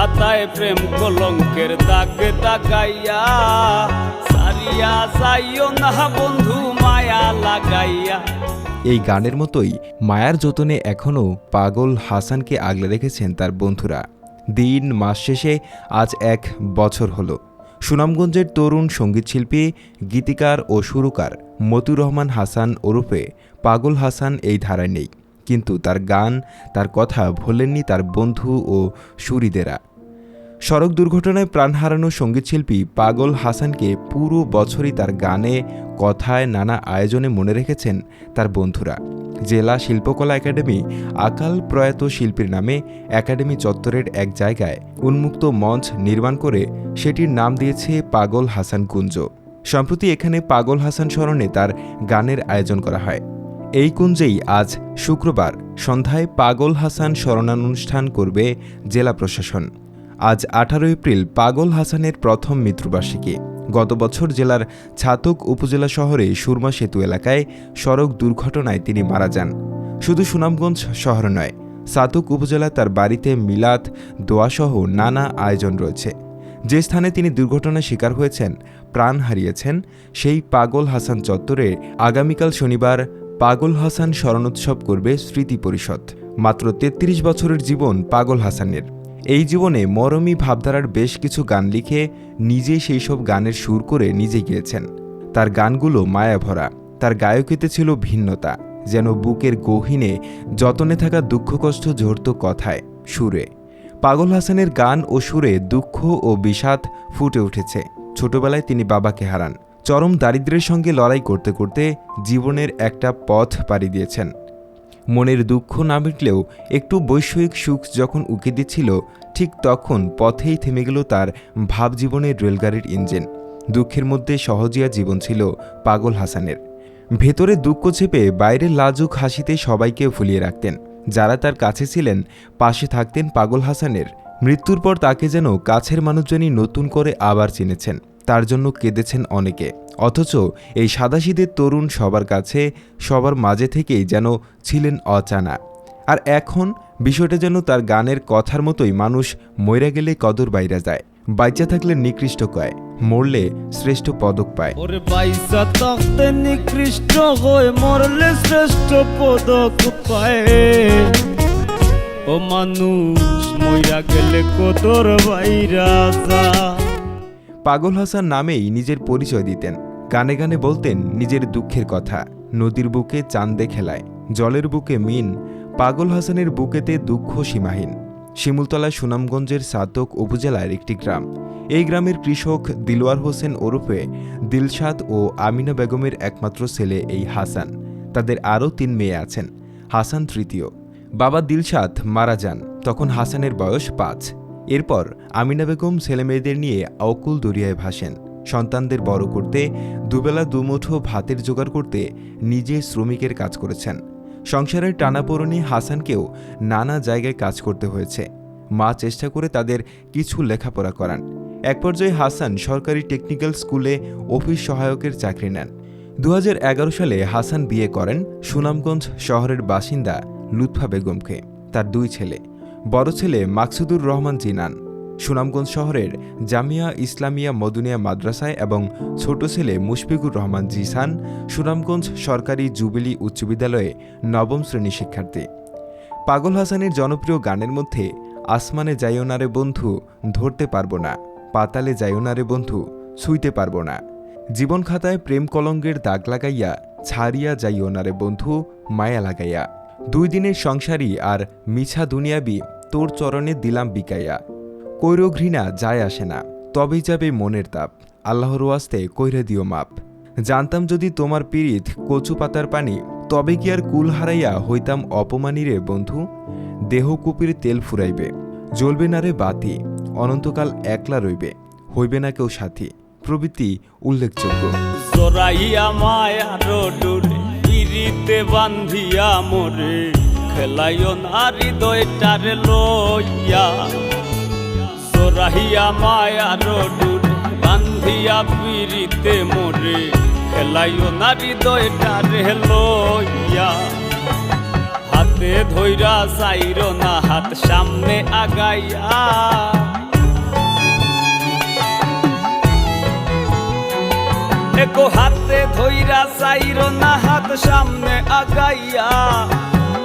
খাতায় প্রেম কলঙ্কের দাগে দাগাইয়া, সারিয়া যাইও না বন্ধু, মায়া লাগাইয়া। এই গানের মতোই মায়ার যতনে এখনও পাগল হাসানকে আগলে রেখেছেন তার বন্ধুরা। দিন মাস শেষে আজ এক বছর হলো। সুনামগঞ্জের তরুণ সঙ্গীতশিল্পী, গীতিকার ও সুরকার মতুর রহমান হাসান ওরফে পাগল হাসান এই ধারায় নেই। কিন্তু তার গান, তার কথা ভোলেননি তার বন্ধু ও সুরিদেরা। সড়ক দুর্ঘটনায় প্রাণ হারানো সঙ্গীতশিল্পী পাগল হাসানকে পুরো বছরই তার গানে, কথায় নানা আয়োজনে মনে রেখেছেন তার বন্ধুরা। জেলা শিল্পকলা একাডেমি আকাল প্রয়াত শিল্পীর নামে একাডেমি চত্বরের এক জায়গায় উন্মুক্ত মঞ্চ নির্মাণ করে সেটির নাম দিয়েছে পাগল হাসান কুঞ্জ। সম্প্রতি এখানে পাগল হাসান স্মরণে তার গানের আয়োজন করা হয়। এই কুঞ্জেই আজ শুক্রবার সন্ধ্যায় পাগল হাসান স্মরণানুষ্ঠান করবে জেলা প্রশাসন। আজ আঠারো এপ্রিল পাগল হাসানের প্রথম মৃত্যুবার্ষিকী। গত বছর জেলার ছাতক উপজেলা শহরে সুরমা সেতু এলাকায় সড়ক দুর্ঘটনায় তিনি মারা যান। শুধু সুনামগঞ্জ শহর নয়, ছাতক উপজেলা তার বাড়িতে মিলাদ, দোয়াসহ নানা আয়োজন রয়েছে। যে স্থানে তিনি দুর্ঘটনার শিকার হয়েছেন, প্রাণ হারিয়েছেন, সেই পাগল হাসান চত্বরে আগামীকাল শনিবার পাগল হাসান স্মরণোৎসব করবে স্মৃতি পরিষদ। মাত্র ৩৩ বছরের জীবন পাগল হাসানের। এই জীবনে মরমী ভাবধারার বেশ কিছু গান লিখে নিজেই সেই সব গানের সুর করে নিজে গিয়েছেন। তার গানগুলো মায়াভরা। তার গায়কিতে ছিল ভিন্নতা, যেন বুকের গহীনে যতনে থাকা দুঃখ কষ্ট ঝরত কথায়, সুরে। পাগল হাসানের গান ও সুরে দুঃখ ও বিষাদ ফুটে উঠেছে। ছোটবেলায় তিনি বাবাকে হারান। চরম দারিদ্র্যের সঙ্গে লড়াই করতে করতে জীবনের একটা পথ পাড়ি দিয়েছেন। মনের দুঃখ না মিটলেও একটু বৈষয়িক সুখ যখন উকে দিচ্ছিল, ঠিক তখন পথেই থেমে গেল তার ভাবজীবনের রেলগাড়ির ইঞ্জিন। দুঃখের মধ্যে সহজিয়া জীবন ছিল পাগল হাসানের। ভেতরে দুঃখ চেপে বাইরের লাজুক হাসিতে সবাইকে ভুলিয়ে রাখতেন। যারা তার কাছে ছিলেন, পাশে থাকতেন পাগল হাসানের। মৃত্যুর পর তাকে যেন কাছের মানুষজনই নতুন করে আবার চিনেছেন। তার জন্য কেঁদেছেন অনেকে। অথচ এই সাদাশীদের তরুণ সবার কাছে সবার মাঝে থেকেই যেন ছিলেন অচানা। আর এখন বিষয়টা যেন তার গানের কথার মতোই মানুষ মইরা গেলে কদর বাইরা যায় বাইচা থাকলে নিকৃষ্ট কয় মরলে শ্রেষ্ঠ পদক পায়। ওরে বাইসা নিকৃষ্ট হয়ে মরলে শ্রেষ্ঠ পদক পায়। ও মানুষ মইরা গেলে কদর বাইরা পাগল হাসান নামেই নিজের পরিচয় দিতেন। গানে গানে বলতেন নিজের দুঃখের কথা। নদীর বুকে চান্দে খেলায়, জলের বুকে মিন, পাগল হাসানের বুকেতে দুঃখ সীমাহীন। শিমুলতলা সুনামগঞ্জের সাতক উপজেলার একটি গ্রাম। এই গ্রামের কৃষক দিলওয়ার হোসেন ওরফে দিলশাদ ও আমিনা বেগমের একমাত্র ছেলে এই হাসান। তাদের আরও তিন মেয়ে আছেন, হাসান তৃতীয়। বাবা দিলশাদ মারা যান, তখন হাসানের বয়স পাঁচ। এরপর আমিনা বেগম ছেলেমেয়েদের নিয়ে অকুল দরিয়ায় ভাসেন। সন্তানদের বড় করতে, দুবেলা দুমুঠো ভাতের জোগাড় করতে নিজে শ্রমিকের কাজ করেছেন। সংসারের টানাপোড়নে হাসানকেও নানা জায়গায় কাজ করতে হয়েছে। মা চেষ্টা করে তাদের কিছু লেখাপড়া করান। এক পর্যায়ে হাসান সরকারি টেকনিক্যাল স্কুলে অফিস সহায়কের চাকরি নেন। দু হাজার এগারো সালে হাসান বিয়ে করেন সুনামগঞ্জ শহরের বাসিন্দা লুৎফা বেগমকে, তার দুই ছেলে। বড় ছেলে মাকসুদুর রহমান জিনান। সুনামগঞ্জ শহরের জামিয়া ইসলামিয়া মদুনিয়া মাদ্রাসায় এবং ছোট ছেলে মুশফিকুর রহমান জিসান সুনামগঞ্জ সরকারি জুবিলি উচ্চ বিদ্যালয়ে নবম শ্রেণি শিক্ষার্থী। পাগল হাসানের জনপ্রিয় গানের মধ্যে আসমানে যাইও না রে বন্ধু, ধরতে পারব না। পাতালে যাইও না রে বন্ধু, ছুঁইতে পারব না। জীবন খাতায় প্রেম কলঙ্গের দাগ লাগাইয়া, ছাড়িয়া যাইও না রে বন্ধু, মায়া লাগাইয়া। দুই দিনের সংসারী আর মিছা দুনিয়াবি তোর চরণে দিলাম বিকাইয়া। কৈর ঘৃণা যায় আসে না, তবেই যাবে মনের তাপ। আল্লাহর ওয়াস্তে কইরে দিও মাপ। জানতাম যদি তোমার পীড়িত কচু পাতার পানি, তবে কি আর কুল হারাইয়া হইতাম অপমানী রে বন্ধু? দেহ কুপির তেল ফুরাইবে, জ্বলবে না রে বাতি, অনন্তকাল একলা রইবে, হইবে না কেউ সাথী। প্রভৃতি উল্লেখযোগ্য। জোরাইয়া মায়ার ডোরে, পিরিতে বান্ধিয়া মোরে, খেলাইও লইয়া। তোরাহিয়া মায়া ডুরে বান্ধিয়া পিরিতে মোরে খেলাইও না হৃদয়টা রে লইয়া। হাতে ধৈরা চাইর না হাত, সামনে আগাইয়া। একো হাতে ধৈরা চাইর না হাত, সামনে আগাইয়া।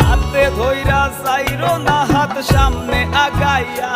হাতে ধৈরা চাইর না হাত, সামনে আগাইয়া।